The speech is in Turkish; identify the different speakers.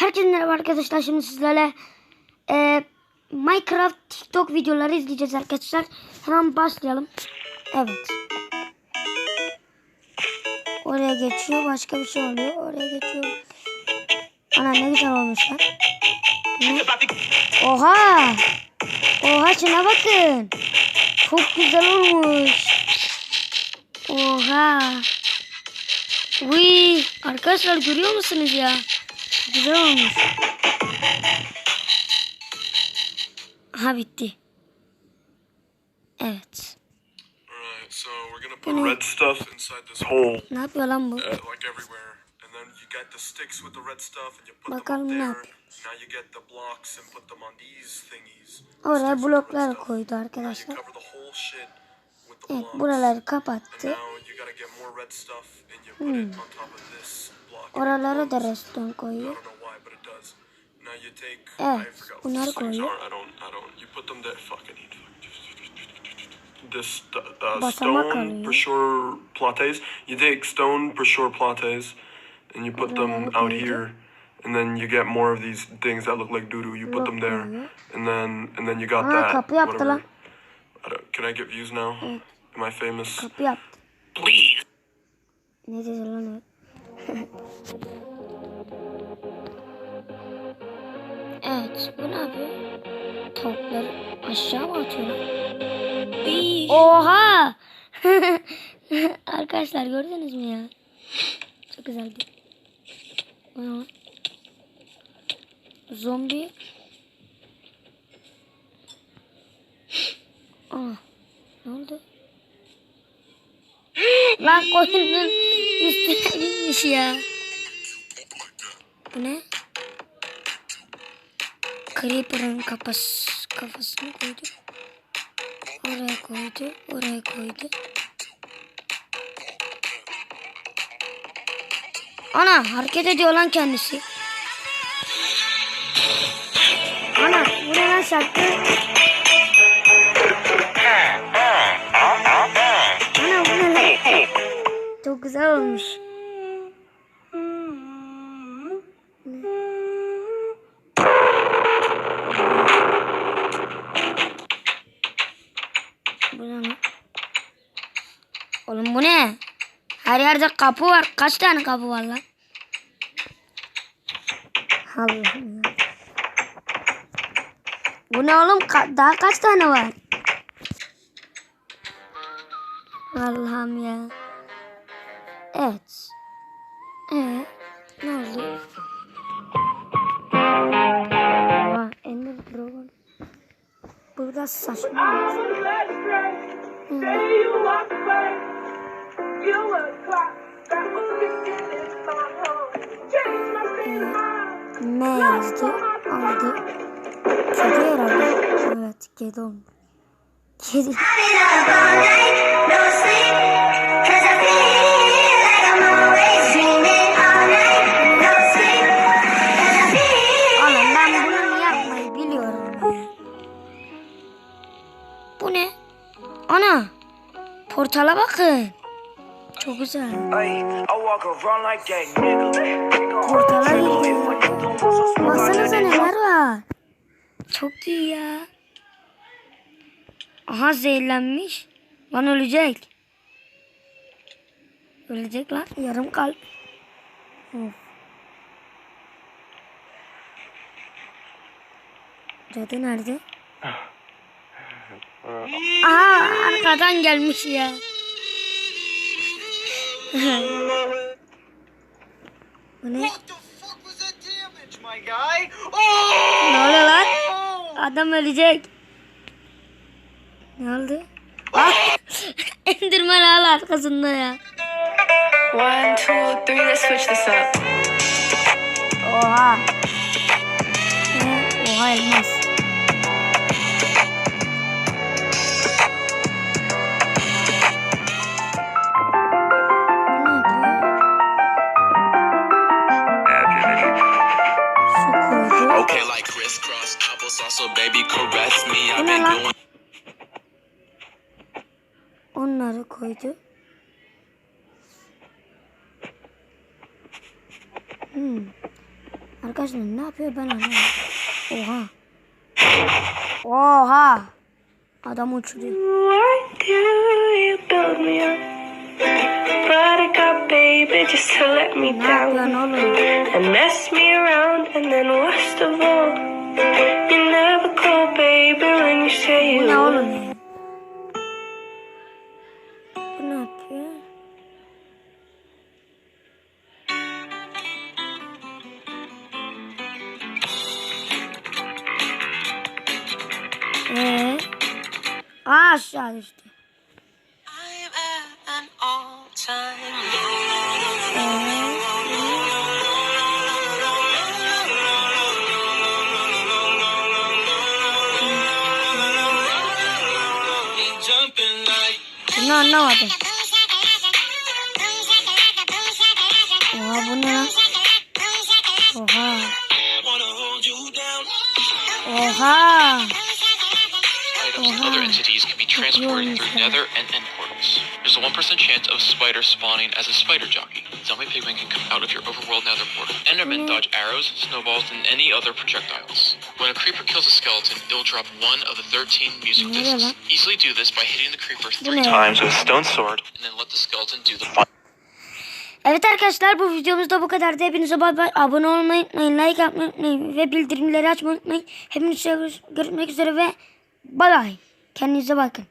Speaker 1: Herkese merhaba arkadaşlar. Şimdi sizlerle e, Minecraft TikTok videoları izleyeceğiz arkadaşlar. Hemen başlayalım. Evet. Oraya geçiyor. Başka bir şey oluyor. Oraya geçiyor. Ana ne güzel olmuşlar. Ne? Oha. Oha şuna bakın. Çok güzel olmuş. Oha. Uy, arkadaşlar görüyor musunuz ya? Güzel olmuş. Ha bitti. Evet.
Speaker 2: So we're gonna put red stuff inside this hole,
Speaker 1: Ne yapıyor lan bu?
Speaker 2: uh, like everywhere, and then you get the sticks with the red stuff, and you put
Speaker 1: Bakalım ne
Speaker 2: them up there. Now you get the blocks and put them on these thingies.
Speaker 1: Oraya bloklar koydu arkadaşlar. Evet buraları kapattı.
Speaker 2: now
Speaker 1: Oralara da
Speaker 2: I
Speaker 1: redstone koyuyor.
Speaker 2: don't know why, but it does. Now you take.
Speaker 1: Evet,
Speaker 2: I forgot what
Speaker 1: bunları
Speaker 2: these things
Speaker 1: koyuyor.
Speaker 2: are. I don't. I don't. You put them there. Fucking. This uh,
Speaker 1: Basamak
Speaker 2: stone
Speaker 1: alıyor.
Speaker 2: brochure plates. You take stone brochure plates, and you put them
Speaker 1: Buraları
Speaker 2: out
Speaker 1: koydu.
Speaker 2: here, and then you get more of these things that look like doo doo. You put them there,
Speaker 1: koyuyor.
Speaker 2: and then and then you got
Speaker 1: Aa,
Speaker 2: that.
Speaker 1: kapı yaptı
Speaker 2: whatever.
Speaker 1: lan.
Speaker 2: I don't, can I get views now? Am I famous?
Speaker 1: Kapı yaptı.
Speaker 2: Please.
Speaker 1: Ne dedi lan o? Evet bu ne yapıyor? Tavukları aşağı mı atıyor lan? Oha! Arkadaşlar gördünüz mü ya? Çok güzeldi. Zombi. Aa, ne oldu? Lan koyunun üstüne binmiş ya. Bu ne? Creeper'ın kafası, kafasını koydu. Oraya koydu, oraya koydu. Ana hareket ediyor lan kendisi. Ana bu ne güzel olmuş. Ne? Oğlum bu ne? Her yerde kapı var. Kaç tane kapı var lan? Allah'ım ya. Bu ne oğlum? Ka- daha kaç tane var? Allah'ım ya. Evet. Ee, ne oldu? Aa, Ender Dragon. Burada saçma. Hmm. Ne yazdı? Aldı. Kedi herhalde. Evet, kedi olmuş. Kedi. Ana. Portala bakın. Çok güzel. Portala girdi. Baksanıza neler var. Çok iyi ya. Aha zehirlenmiş. Lan ölecek. Ölecek lan. Yarım kalp. Of. Cadı nerede? Aha arkadan gelmiş ya. Bu ne?
Speaker 3: Oh!
Speaker 1: Ne oluyor lan? Adam ölecek. Ne oldu? Ah! Enderman hala arkasında ya.
Speaker 4: One, two, three. Let's switch this up.
Speaker 1: Oha. Oha elmas.
Speaker 5: Like crisscross applesauce, so baby caress me. I've been doing
Speaker 1: Onları koydu. Hmm. Arkadaşlar ne yapıyor ben anlamadım. Oha. Oha. Adam uçuruyor.
Speaker 4: Baby just to let me down and mess me around, and then worst of all, you never call baby when you say you
Speaker 1: ne
Speaker 4: will.
Speaker 1: oğlum ya? Bu ne yapıyor? Ee? Aşağı düştü.
Speaker 5: I'm at an all-time jumping
Speaker 1: Bunu anlamadım. Oha bu ne lan? Oha.
Speaker 5: wanna hold you down.
Speaker 1: Oha.
Speaker 6: Items and other entities can be transported through nether and end portals. There's a 1% chance of spider spawning as a spider jockey. Zombie pigmen can come out of your overworld nether portal. Endermen dodge arrows, snowballs, and any other projectiles. When a creeper kills a skeleton, it'll drop one of the 13 music discs. Easily do this by hitting the creeper three times with a stone sword, and then let the skeleton do the final.
Speaker 1: Evet arkadaşlar bu videomuzda bu kadardı. Hepinize bay bay. Abone olmayı unutmayın. Like yapmayı unutmayın. Ve bildirimleri açmayı unutmayın. Hepinize görüşmek üzere ve bay bay. Kendinize bakın.